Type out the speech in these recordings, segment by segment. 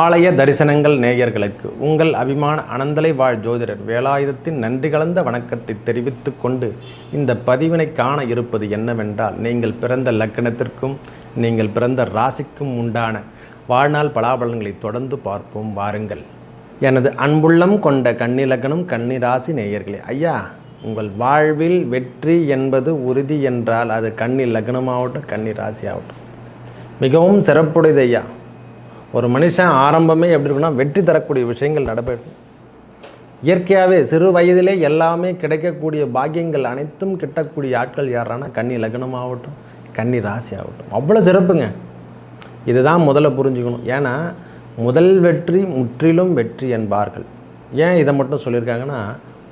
ஆலய தரிசனங்கள் நேயர்களுக்கு உங்கள் அபிமான அனந்தலை வாழ் ஜோதிடர் வேலாயுதத்தின் நன்றி கலந்த வணக்கத்தை தெரிவித்து கொண்டு இந்த பதிவினை காண இருப்பது என்னவென்றால் நீங்கள் பிறந்த லக்கணத்திற்கும் நீங்கள் பிறந்த ராசிக்கும் உண்டான வாழ்நாள் பலாபலன்களை தொடர்ந்து பார்ப்போம். வாருங்கள். எனது அன்புள்ளம் கொண்ட கன்னிலக்கணம் கன்னிராசி நேயர்களே ஐயா உங்கள் வாழ்வில் வெற்றி என்பது உறுதி என்றால் அது கன்னி லக்னமாகட்டும் கன்னி ராசி ஆகட்டும் மிகவும் சிறப்புடையது ஐயா. ஒரு மனுஷன் ஆரம்பமே எப்படி இருக்குன்னா வெற்றி தரக்கூடிய விஷயங்கள் நடைபெறும் இயற்கையாகவே சிறு வயதிலே எல்லாமே கிடைக்கக்கூடிய பாக்கியங்கள் அனைத்தும் கிட்டக்கூடிய ஆட்கள் யாரானா கன்னி லக்னமாகட்டும் கன்னி ராசி ஆகட்டும் அவ்வளோ சிறப்புங்க. இதுதான் முதல்ல புரிஞ்சுக்கணும். ஏன்னா முதல் வெற்றி முற்றிலும் வெற்றி என்பார்கள். ஏன் இதை மட்டும் சொல்லியிருக்காங்கன்னா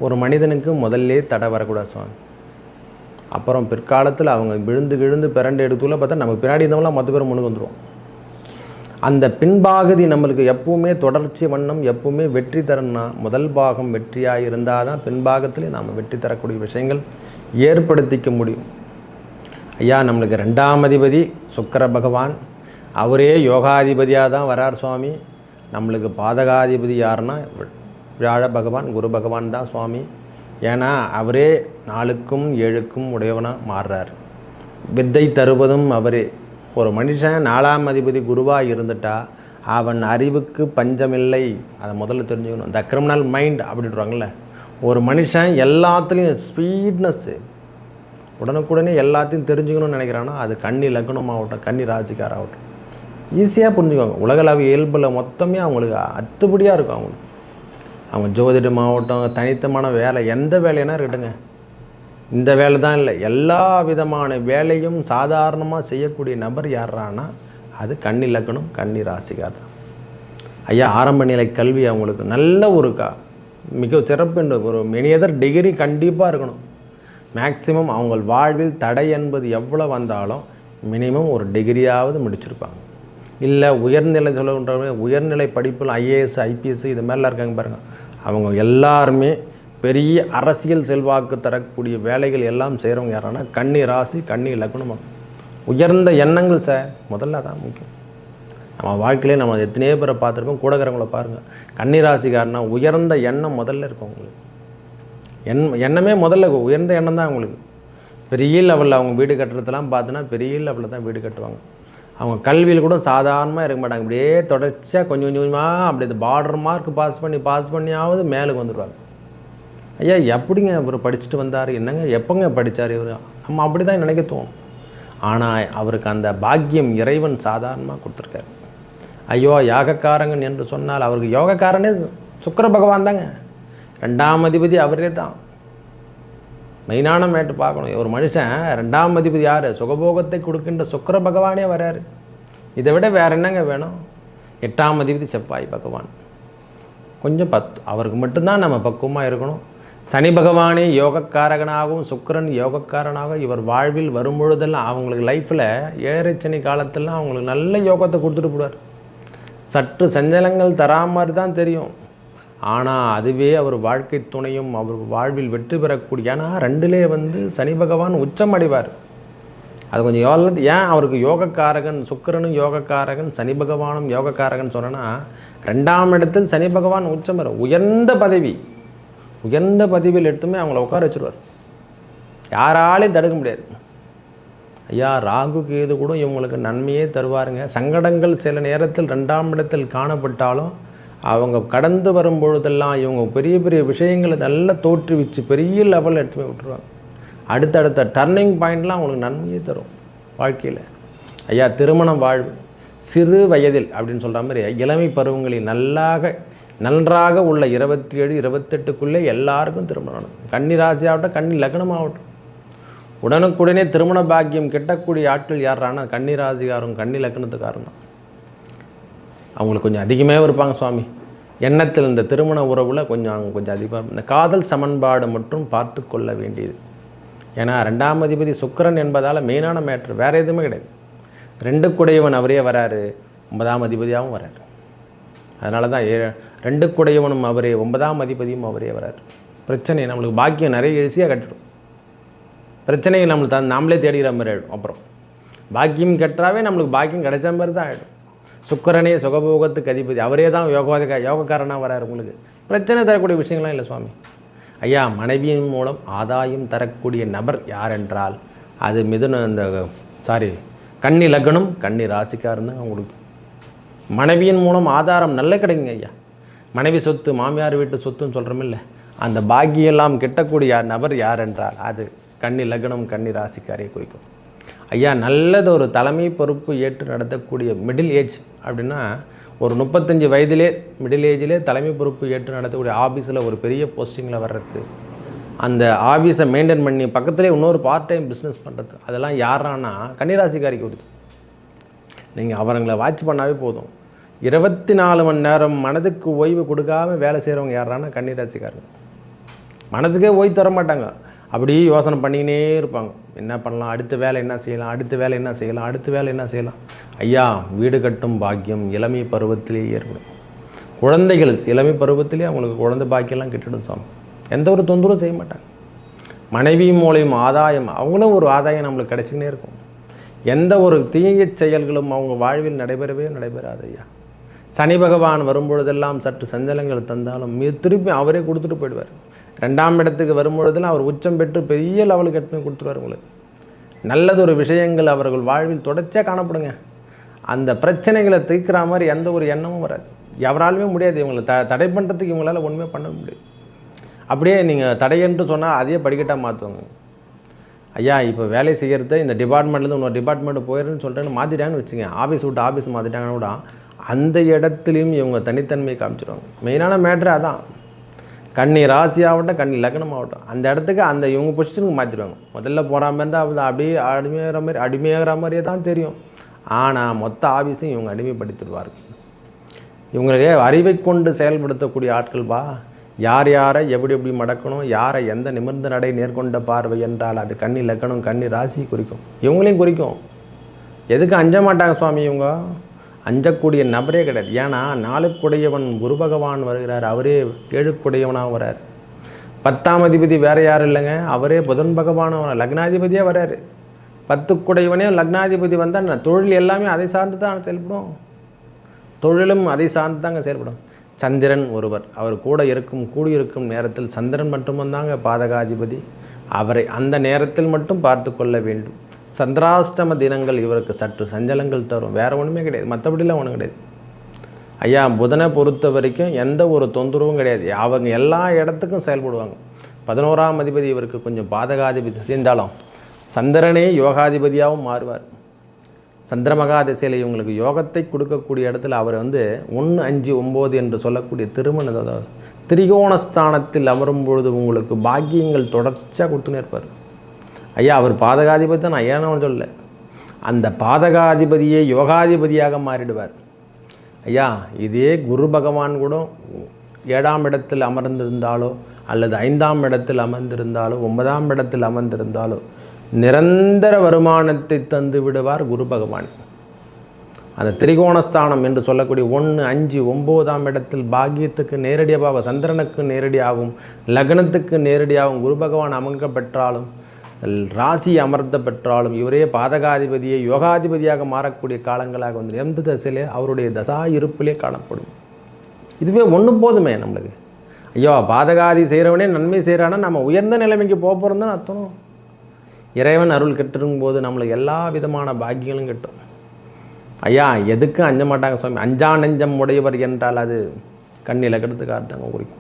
ஒரு மனிதனுக்கு முதல்லே தடை வரக்கூடாது சுவாமி. அப்புறம் பிற்காலத்தில் அவங்க விழுந்து விழுந்து பிறண்டு எடுத்துள்ள பார்த்தா நமக்கு பின்னாடி இருந்தவங்களாம் மற்ற பேர் முன்னுக்கு வந்துடுவோம் அந்த பின்பாகதி நம்மளுக்கு எப்பவுமே தொடர்ச்சி வண்ணம் எப்பவுமே வெற்றி தரணும்னா முதல் பாகம் வெற்றியாக இருந்தால் தான் பின்பாகத்திலே நாம் வெற்றி தரக்கூடிய விஷயங்கள் ஏற்படுத்திக்க முடியும். ஐயா நம்மளுக்கு ரெண்டாம் அதிபதி சுக்கர பகவான். அவரே யோகாதிபதியாக தான் வரார் சுவாமி. நம்மளுக்கு பாதகாதிபதி யாருன்னா வியாழ பகவான் குரு பகவான் தான் சுவாமி. ஏன்னா அவரே நாளுக்கும் ஏழுக்கும் உடையவனாக மாறுறார். வித்தை தருவதும் அவரே. ஒரு மனுஷன் நாலாம் அதிபதி குருவாக இருந்துட்டா அவன் அறிவுக்கு பஞ்சமில்லை. அதை முதல்ல தெரிஞ்சுக்கணும். த கிரிமினல் மைண்ட் அப்படின்றாங்கல்ல. ஒரு மனுஷன் எல்லாத்துலேயும் ஸ்பீட்னஸ்ஸு உடனுக்குடனே எல்லாத்தையும் தெரிஞ்சுக்கணும்னு நினைக்கிறான்னா அது கன்னி லக்னமாகட்டும் கன்னி ராசிக்காராகட்டும். ஈஸியாக புரிஞ்சுக்குவாங்க உலகளாவிய இயல்பில் மொத்தமே அவங்களுக்கு அத்துப்படியாக இருக்கும் அவங்களுக்கு. அவங்க ஜோதிடமாகட்டும் தனித்தமான வேலை எந்த வேலைனா இருக்கட்டுங்க. இந்த வேலை தான் இல்லை. எல்லா விதமான வேலையும் சாதாரணமாக செய்யக்கூடிய நபர் யாரானா அது கண்ணிலக்கணும் லக்கணம் ராசிகா தான் ஐயா ஆரம்ப நிலை கல்வி அவங்களுக்கு நல்ல ஒரு கா மிக சிறப்பு என்ற ஒரு மெனியதர் டிகிரி கண்டிப்பாக இருக்கணும். மேக்சிமம் அவங்க வாழ்வில் தடை என்பது எவ்வளோ வந்தாலும் மினிமம் ஒரு டிகிரியாவது முடிச்சிருப்பாங்க. இல்லை உயர்நிலை சொல்லுன்றவங்க உயர்நிலை படிப்பில் ஐஏஎஸ் ஐபிஎஸ் இது மாதிரிலாம் இருக்காங்க பாருங்கள் அவங்க எல்லாருமே பெரிய அரசியல் செல்வாக்கு தரக்கூடிய வேலைகள் எல்லாம் செய்கிறவங்க யாரானா கண்ணி ராசி கண்ணி லக்னம். உயர்ந்த எண்ணங்கள் சார் முதல்ல தான் முக்கியம். நம்ம வாழ்க்கையிலே நம்ம எத்தனையோ பேரை பார்த்துருக்கோம். கூடக்கிறவங்கள பாருங்கள் கன்னி ராசிக்காரனா உயர்ந்த எண்ணம் முதல்ல இருக்கும் அவங்களுக்கு. எண் எண்ணமே முதல்ல உயர்ந்த எண்ணம் தான் அவங்களுக்கு. பெரிய லெவலில் அவங்க வீடு கட்டுறதெல்லாம் பார்த்தோன்னா பெரிய லெவலில் தான் வீடு கட்டுவாங்க. அவங்க கல்வியில் கூட சாதாரணமாக இருக்க மாட்டாங்க. அப்படியே தொடர்ச்சியாக கொஞ்சம் கொஞ்சம் கொஞ்சமாக அப்படி இந்த பார்டர் மார்க் பாஸ் பண்ணி பாஸ் பண்ணியாவது மேலுக்கு வந்துடுவாங்க ஐயா எப்படிங்க இவர் படிச்சுட்டு வந்தார்? என்னங்க எப்போங்க படித்தார் இவர்? நம்ம அப்படி தான் நினைக்க தோணும். ஆனால் அவருக்கு அந்த பாக்கியம் இறைவன் சாதாரணமாக கொடுத்துருக்காரு. ஐயோ யாகக்காரங்கன் என்று சொன்னால் அவருக்கு யோகக்காரனே சுக்கர பகவான் தாங்க. ரெண்டாம் அதிபதி அவரே தான். மெயினான மேட்டு பார்க்கணும். ஒரு மனுஷன் ரெண்டாம் அதிபதி யார்? சுகபோகத்தை கொடுக்கின்ற சுக்கர பகவானே வராரு. இதை விட வேற என்னங்க வேணும்? எட்டாம் அதிபதி செவ்வாய் பகவான். கொஞ்சம் பத் அவருக்கு மட்டும்தான் நம்ம பக்குவமாக இருக்கணும். சனி பகவானே யோகக்காரகனாகவும் சுக்கரன் யோகக்காரனாகவும் இவர் வாழ்வில் வரும்பொழுதெல்லாம் அவங்களுக்கு லைஃப்பில் ஏழரை சனி காலத்திலாம் அவங்களுக்கு நல்ல யோகத்தை கொடுத்துட்டு போடுவார். சற்று சஞ்சலங்கள் தரா மாதிரி தான் தெரியும். ஆனால் அதுவே அவர் வாழ்க்கை துணையும் அவர் வாழ்வில் வெற்றி பெறக்கூடிய ஏன்னா ரெண்டுலே வந்து சனி பகவான் உச்சம் அடைவார். அது கொஞ்சம் யோக ஏன் அவருக்கு யோகக்காரகன் சுக்கிரனும் யோகக்காரகன் சனி பகவானும் யோகக்காரகன் சொன்னேன்னா ரெண்டாம் இடத்தில் சனி பகவான் உச்சம் பெறும். உயர்ந்த பதவி. உயர்ந்த பதிவில் எடுத்துமே அவங்கள உட்கார வச்சுருவார். யாராலையும் தடுக்க முடியாது. ஐயா ராகு கேது கூட இவங்களுக்கு நன்மையே தருவாருங்க. சங்கடங்கள் சில நேரத்தில் ரெண்டாம் இடத்தில் காணப்பட்டாலும் அவங்க கடந்து வரும் பொழுதெல்லாம் இவங்க பெரிய பெரிய விஷயங்களை நல்லா தோற்றுவிச்சு பெரிய லெவலில் எடுத்து போய் விட்டுருவாங்க அடுத்தடுத்த டர்னிங் பாயிண்ட்லாம் அவங்களுக்கு நன்மையே தரும் வாழ்க்கையில். ஐயா திருமணம் வாழ்வு சிறு வயதில் அப்படின்னு சொல்கிற மாதிரி இளமை பருவங்களில் நல்லாக நன்றாக உள்ள இருபத்தி ஏழு இருபத்தெட்டுக்குள்ளே எல்லாருக்கும் திருமணம். கன்னி ராசியாகட்டும் கன்னி லக்னம் ஆகட்டும் உடனுக்குடனே திருமண பாக்கியம் கிட்டக்கூடிய ஆட்கள் யாரானா கன்னி ராசிகாரும் கன்னி லக்னத்துக்காரும் தான். அவங்களுக்கு கொஞ்சம் அதிகமே இருப்பாங்க சுவாமி. எண்ணத்தில் இந்த திருமண உறவில் கொஞ்சம் அவங்க கொஞ்சம் அதிகமாக இந்த காதல் சமன்பாடு மட்டும் பார்த்து கொள்ள வேண்டியது. ஏன்னா ரெண்டாம் அதிபதி சுக்கிரன் என்பதால் மெயினான மேட்ரு வேறு எதுவுமே கிடையாது. ரெண்டு குடையவன் அவரே வராரு ஒன்பதாம் அதிபதியாகவும் வராரு. அதனால தான் ஏ ரெண்டு குடையவனும் அவரே ஒன்பதாம் அதிபதியும் அவரே வரார். பிரச்சனை நம்மளுக்கு பாக்கியம் நிறைய எழுச்சியாக கட்டிடும். பிரச்சனையை நம்மளுக்கு தான் நாமளே தேடிக்கிற மாதிரி ஆகிடும் அப்புறம். பாக்கியம் கெட்டாவே நம்மளுக்கு பாக்கியம் கிடைச்ச மாதிரி தான் ஆகிடும் சுக்கரனே சுகபோகத்துக்கு அதிபதி அவரே தான் யோகாதிக யோகக்காரனாக வராரு உங்களுக்கு. பிரச்சனை தரக்கூடிய விஷயங்கள்லாம் இல்லை சுவாமி. ஐயா மனைவியின் மூலம் ஆதாயம் தரக்கூடிய நபர் யார் என்றால் அது மிதுன இந்த சாரி கன்னி லக்னம் கன்னி ராசிக்காரன்னு உங்களுக்கு மனைவியின் மூலம் ஆதாரம் நல்ல கிடைக்குங்க ஐயா. மனைவி சொத்து மாமியார் வீட்டு சொத்துன்னு சொல்கிறோமில்ல அந்த பாக்கியெல்லாம் கிட்டக்கூடிய நபர் யார் என்றால் அது கன்னி லக்னம் கன்னி ராசிக்காரியை குறிக்கும். ஐயா நல்லது ஒரு தலைமை பொறுப்பு ஏற்று நடத்தக்கூடிய மிடில் ஏஜ் அப்படின்னா ஒரு முப்பத்தஞ்சு வயதிலே மிடில் ஏஜிலே தலைமை பொறுப்பு ஏற்று நடத்தக்கூடிய ஆஃபீஸில் ஒரு பெரிய போஸ்டிங்கில் வர்றது. அந்த ஆஃபீஸை மெயின்டைன் பண்ணி பக்கத்துலேயே இன்னொரு பார்ட் டைம் பிஸ்னஸ் பண்ணுறது அதெல்லாம் யாரானா கன்னிராசிக்காரிக்கு கொடுத்து நீங்கள் அவங்கள வாட்ச் பண்ணாவே போதும். இருபத்தி நாலு மணி நேரம் மனதுக்கு ஓய்வு கொடுக்காம வேலை செய்கிறவங்க யாரானா கன்னிராசிக்காரங்க. மனதுக்கே ஓய்வு தர மாட்டாங்க. அப்படியே யோசனை பண்ணிக்கினே இருப்பாங்க. என்ன பண்ணலாம்? அடுத்த வேலை என்ன செய்யலாம்? அடுத்த வேலை என்ன செய்யலாம்? அடுத்த வேலை என்ன செய்யலாம்? ஐயா வீடு கட்டும் பாக்கியம் இளமை பருவத்திலே ஏற்படும். குழந்தைகள் இளமை பருவத்திலே அவங்களுக்கு குழந்தை பாக்கியெல்லாம் கெட்டுடும் சாமி. எந்த ஒரு தொந்தரவும் செய்ய மாட்டாங்க. மனைவி மூலியம் ஆதாயம் அவங்களும் ஒரு ஆதாயம் நம்மளுக்கு கிடைச்சிக்கினே இருக்கும். எந்த ஒரு தீய செயல்களும் அவங்க வாழ்வில் நடைபெறவே நடைபெறாது ஐயா. சனி பகவான் வரும்பொழுதெல்லாம் சற்று சஞ்சலங்கள் தந்தாலும் மீ திருப்பி அவரே கொடுத்துட்டு போயிடுவார். ரெண்டாம் இடத்துக்கு வரும்பொழுதெல்லாம் அவர் உச்சம் பெற்று பெரிய லெவலுக்கு எட்டுமே கொடுத்துருவார் உங்களுக்கு. நல்லதொரு விஷயங்கள் அவர்கள் வாழ்வில் தொடர்ச்சியாக காணப்படுங்க. அந்த பிரச்சனைகளை தீர்க்கிற மாதிரி எந்த ஒரு எண்ணமும் வராது. எவராலுமே முடியாது. இவங்களை த தடை பண்ணுறதுக்கு இவங்களால ஒன்றுமே பண்ண முடியாது. அப்படியே நீங்கள் தடையென்று சொன்னால் அதையே படிக்கட்டாக மாற்றுவாங்க ஐயா இப்போ வேலை செய்கிறது இந்த டிபார்ட்மெண்ட்லேருந்து இன்னொரு டிபார்ட்மெண்ட் போயிடுன்னு சொல்லிட்டு மாற்றிட்டாங்கன்னு வச்சுங்க ஆஃபீஸ் விட்டு ஆஃபீஸ் மாற்றிட்டாங்கன்னா கூட அந்த இடத்துலையும் இவங்க தனித்தன்மையை காமிச்சிருவாங்க. மெயினான மேட்ரு அதான். கண்ணி ராசி ஆகட்டும் கண்ணி லக்னம் ஆகட்டும். அந்த இடத்துக்கு அந்த இவங்க பொசிஷனுக்கு மாற்றிடுவாங்க முதல்ல போகிற இருந்தால் தான் அப்படியே அடிமையாகிற மாதிரி அடிமையாகிற மாதிரியே தான் தெரியும். ஆனால் மொத்த ஆஃபீஸையும் இவங்க அடிமைப்படுத்திடுவார்கள் இவங்களுக்கு அறிவை கொண்டு செயல்படுத்தக்கூடிய ஆட்கள் யார் யாரை எப்படி எப்படி மடக்கணும் யாரை எந்த நிமிர்ந்த நடை நேர்கொண்ட பார்வை என்றால் அது கண்ணி லக்கணம் கண்ணி ராசி குறிக்கும். இவங்களையும் குறிக்கும். எதுக்கு அஞ்ச மாட்டாங்க சுவாமி இவங்க? அஞ்சக்கூடிய நபரே கிடையாது. ஏன்னா நாளுக்குடையவன் குரு பகவான் வருகிறார். அவரே ஏழுக்குடையவனாக வரார். பத்தாம் அதிபதி வேறு யாரும் இல்லைங்க. அவரே புதன் பகவான் லக்னாதிபதியாக வராரு. பத்துக்குடையவனே லக்னாதிபதி வந்தால் தொழில் எல்லாமே அதை சார்ந்து தான் செயல்படும். தொழிலும் அதை சார்ந்து தாங்க செயல்படும். சந்திரன் ஒருவர். அவர் கூட இருக்கும் கூடியிருக்கும் நேரத்தில் சந்திரன் மட்டும்தாங்க பாதகாதிபதி. அவரை அந்த நேரத்தில் மட்டும் பார்த்து கொள்ள வேண்டும். சந்திராஷ்டம தினங்கள் இவருக்கு சற்று சஞ்சலங்கள் தரும். வேறு ஒன்றுமே கிடையாது. மற்றபடிலாம் ஒன்றும் கிடையாது. ஐயா புதனை பொறுத்த வரைக்கும் எந்த ஒரு தொந்தரவும் கிடையாது. அவங்க எல்லா இடத்துக்கும் செயல்படுவாங்க. பதினோராம் அதிபதி இவருக்கு கொஞ்சம் பாதகாதிபதி. சேர்ந்தாலும் சந்திரனே யோகாதிபதியாகவும் மாறுவார். சந்திரமகா திசையில் இவங்களுக்கு யோகத்தை கொடுக்கக்கூடிய இடத்துல அவர் வந்து ஒன்று அஞ்சு ஒம்பது என்று சொல்லக்கூடிய திருமண திரிகோணஸ்தானத்தில் அமரும் பொழுது உங்களுக்கு பாக்கியங்கள் தொடர்ச்சியாக கொடுத்துன்னு இருப்பார். ஐயா அவர் பாதகாதிபதி தான் நான் சொல்ல அந்த பாதகாதிபதியே யோகாதிபதியாக மாறிடுவார். ஐயா இதே குரு பகவான் கூட ஏழாம் இடத்தில் அமர்ந்திருந்தாலோ அல்லது ஐந்தாம் இடத்தில் அமர்ந்திருந்தாலோ ஒன்பதாம் இடத்தில் அமர்ந்திருந்தாலோ நிரந்தர வருமானத்தை தந்து விடுவார் குரு பகவான். அந்த திரிகோணஸ்தானம் என்று சொல்லக்கூடிய ஒன்று அஞ்சு ஒம்போதாம் இடத்தில் பாக்கியத்துக்கு நேரடியாக சந்திரனுக்கு நேரடியாகவும் லக்னத்துக்கு நேரடியாகவும் குரு பகவான் அமங்க பெற்றாலும் ராசி அமர்த்த பெற்றாலும் இவரே பாதகாதிபதியை யோகாதிபதியாக மாறக்கூடிய காலங்களாக வந்து எந்த தசையிலே அவருடைய தசா இருப்பிலே காணப்படும். இதுவே ஒன்று போதுமே நம்மளுக்கு. ஐயோ பாதகாதி செய்கிறவனே நன்மை செய்கிறானா நம்ம உயர்ந்த நிலைமைக்கு போக போகிறோம் தான் அர்த்தம். இறைவன் அருள் கெட்டிருக்கும் போது நம்மளுக்கு எல்லா விதமான பாக்கியங்களும் கிட்டும். ஐயா எதுக்கும் அஞ்ச மாட்டாங்க சுவாமி? அஞ்சா நெஞ்சம் உடையவர் என்றால் அது கண்ணில் கெடுத்து காட்டுங்க குறிக்கும்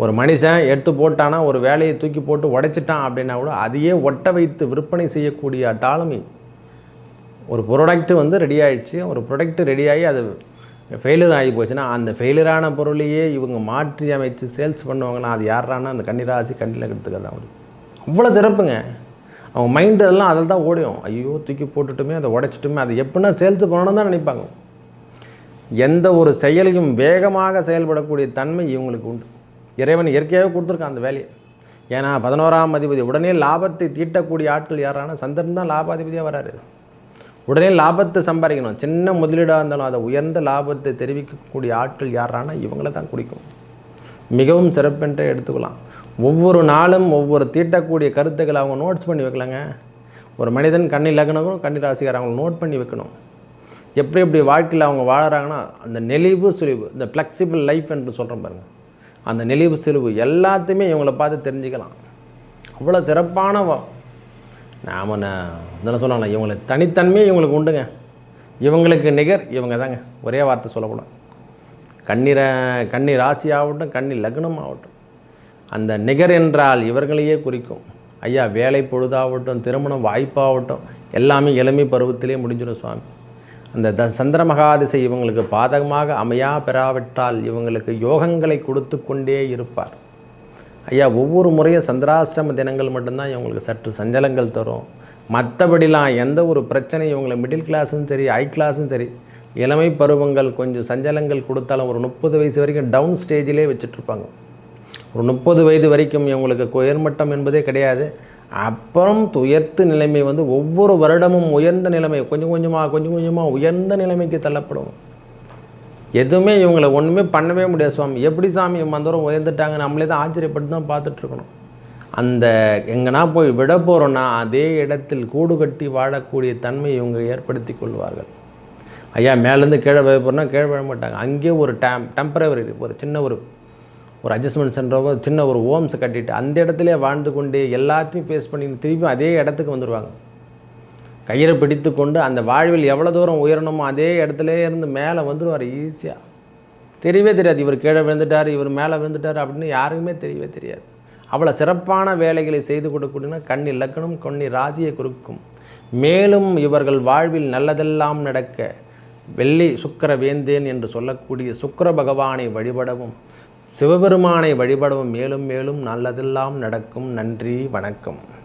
ஒரு மனுஷன் எடுத்து போட்டானா ஒரு வேலையை தூக்கி போட்டு உடைச்சிட்டான் அப்படின்னா கூட அதையே ஒட்ட வைத்து விற்பனை செய்யக்கூடிய டாலமி. ஒரு ப்ராடக்ட்டு வந்து ரெடி ஆகிடுச்சு ஒரு ப்ராடக்ட்டு ரெடி ஆகி அது ஃபெயிலியர் ஆகி போச்சுன்னா அந்த ஃபெயிலியரான பொருளையே இவங்க மாற்றி அமைச்சு சேல்ஸ் பண்ணுவாங்கன்னா அது யாரானா அந்த கன்னிராசி கண்ணில் கெடுத்துக்கிறது அவங்க அவ்வளோ சிறப்புங்க. அவங்க மைண்டு எல்லாம் அதில் தான் ஓடியும் ஐயோ தூக்கி போட்டுட்டுமே அதை உடைச்சிட்டுமே அதை எப்படின்னா சேல்ஸ் பண்ணணும் தான் நினைப்பாங்க. எந்த ஒரு செயலையும் வேகமாக செயல்படக்கூடிய தன்மை இவங்களுக்கு உண்டு. இறைவன் இயற்கையாகவே கொடுத்துருக்கான் அந்த வேலையை. ஏன்னா பதினோராம் அதிபதி உடனே லாபத்தை தீட்டக்கூடிய ஆட்கள் யாரானா சந்திரன் தான் லாபாதிபதியாக வராரு. உடனே லாபத்தை சம்பாதிக்கணும். சின்ன முதலீடாக இருந்தாலும் அதை உயர்ந்த லாபத்தை தெரிவிக்கக்கூடிய ஆட்கள் யாரானா இவங்கள தான் குடிக்கும் மிகவும் சிறப்பென்றே எடுத்துக்கலாம். ஒவ்வொரு நாளும் ஒவ்வொரு தீட்டக்கூடிய கருத்துக்களை அவங்க நோட்ஸ் பண்ணி வைக்கலாங்க. ஒரு மனிதன் கண்ணி லக்னம் கண்ணி ராசிக்கார அவங்க நோட் பண்ணி வைக்கணும். எப்படி எப்படி வாழ்க்கையில் அவங்க வாழறாங்கன்னா அந்த நெளிவு சுழிவு இந்த ஃப்ளெக்சிபிள் லைஃப் என்று சொல்கிறோம் பாருங்கள் அந்த நெளிவு சுழிவு எல்லாத்தையுமே இவங்களை பார்த்து தெரிஞ்சுக்கலாம். அவ்வளோ சிறப்பான நாம் என்ன நான் இவங்களை தனித்தன்மையே இவங்களுக்கு உண்டுங்க. இவங்களுக்கு நிகர் இவங்க தாங்க. ஒரே வார்த்தை சொல்லக்கூடாது கண்ணீரை கண்ணி ராசி ஆகட்டும் கண்ணி லக்னம் ஆகட்டும். அந்த நிகர் என்றால் இவர்களையே குறிக்கும். ஐயா வேலை பொழுதாகட்டும் திருமணம் வாய்ப்பாகட்டும் எல்லாமே இளமை பருவத்திலே முடிஞ்சிடும் சுவாமி. அந்த த சந்திர மகாதிசை இவங்களுக்கு பாதகமாக அமையா பெறாவிட்டால் இவங்களுக்கு யோகங்களை கொடுத்து கொண்டே இருப்பார். ஐயா ஒவ்வொரு முறையும் சந்திராஷ்டம தினங்கள் மட்டும்தான் இவங்களுக்கு சற்று சஞ்சலங்கள் தரும். மற்றபடிலாம் எந்த ஒரு பிரச்சனையும் இவங்களை மிடில் கிளாஸும் சரி ஹை கிளாஸும் சரி இளமை பருவங்கள் கொஞ்சம் சஞ்சலங்கள் கொடுத்தாலும் ஒரு முப்பது வயசு வரைக்கும் டவுன் ஸ்டேஜிலே வச்சுட்ருப்பாங்க ஒரு முப்பது வயது வரைக்கும் இவங்களுக்கு உயர்மட்டம் என்பதே கிடையாது. அப்புறம் உயர்த்து நிலைமை வந்து ஒவ்வொரு வருடமும் உயர்ந்த நிலைமை. கொஞ்சம் கொஞ்சமாக கொஞ்சம் கொஞ்சமாக உயர்ந்த நிலைமைக்கு தள்ளப்படும். எதுவுமே இவங்களை ஒன்றுமே பண்ணவே முடியாது சுவாமி. எப்படி சாமி மந்திரம் உயர்ந்துட்டாங்க நம்மளே தான் ஆச்சரியப்பட்டு தான் பார்த்துட்ருக்கணும். அந்த எங்கன்னா போய் விட போகிறோன்னா அதே இடத்தில் கூடு கட்டி வாழக்கூடிய தன்மை இவங்க ஏற்படுத்தி கொள்வார்கள். ஐயா மேலேருந்து கீழே விழ போகிறோன்னா கீழே விழ மாட்டாங்க. அங்கேயே ஒரு டேம் டெம்பரவரி ஒரு சின்ன ஒரு ஒரு அட்ஜஸ்ட்மெண்ட் சென்டரோ சின்ன ஒரு ஓம்ஸை கட்டிட்டு அந்த இடத்துல வாழ்ந்து கொண்டு எல்லாத்தையும் ஃபேஸ் பண்ணி திருப்பியும் அதே இடத்துக்கு வந்துடுவாங்க கயிறை பிடித்து கொண்டு அந்த வாழ்வில் எவ்வளோ தூரம் உயரணுமோ அதே இடத்துல இருந்து மேலே வந்துடுவார் ஈஸியாக தெரியவே தெரியாது இவர் கீழே விழுந்துட்டார் இவர் மேலே விழுந்துட்டார் அப்படின்னு யாருக்குமே தெரியவே தெரியாது. அவ்வளோ சிறப்பான வேலைகளை செய்து கொடுக்கணும்னா கண்ணி லக்கணம் கண்ணி ராசியை கொடுக்கும் மேலும் இவர்கள் வாழ்வில் நல்லதெல்லாம் நடக்க வெள்ளி சுக்கிர வேந்தேன் என்று சொல்லக்கூடிய சுக்கர பகவானை வழிபடவும் சிவபெருமானை வழிபடவும் மேலும் மேலும் நல்லதெல்லாம் நடக்கும். நன்றி வணக்கம்.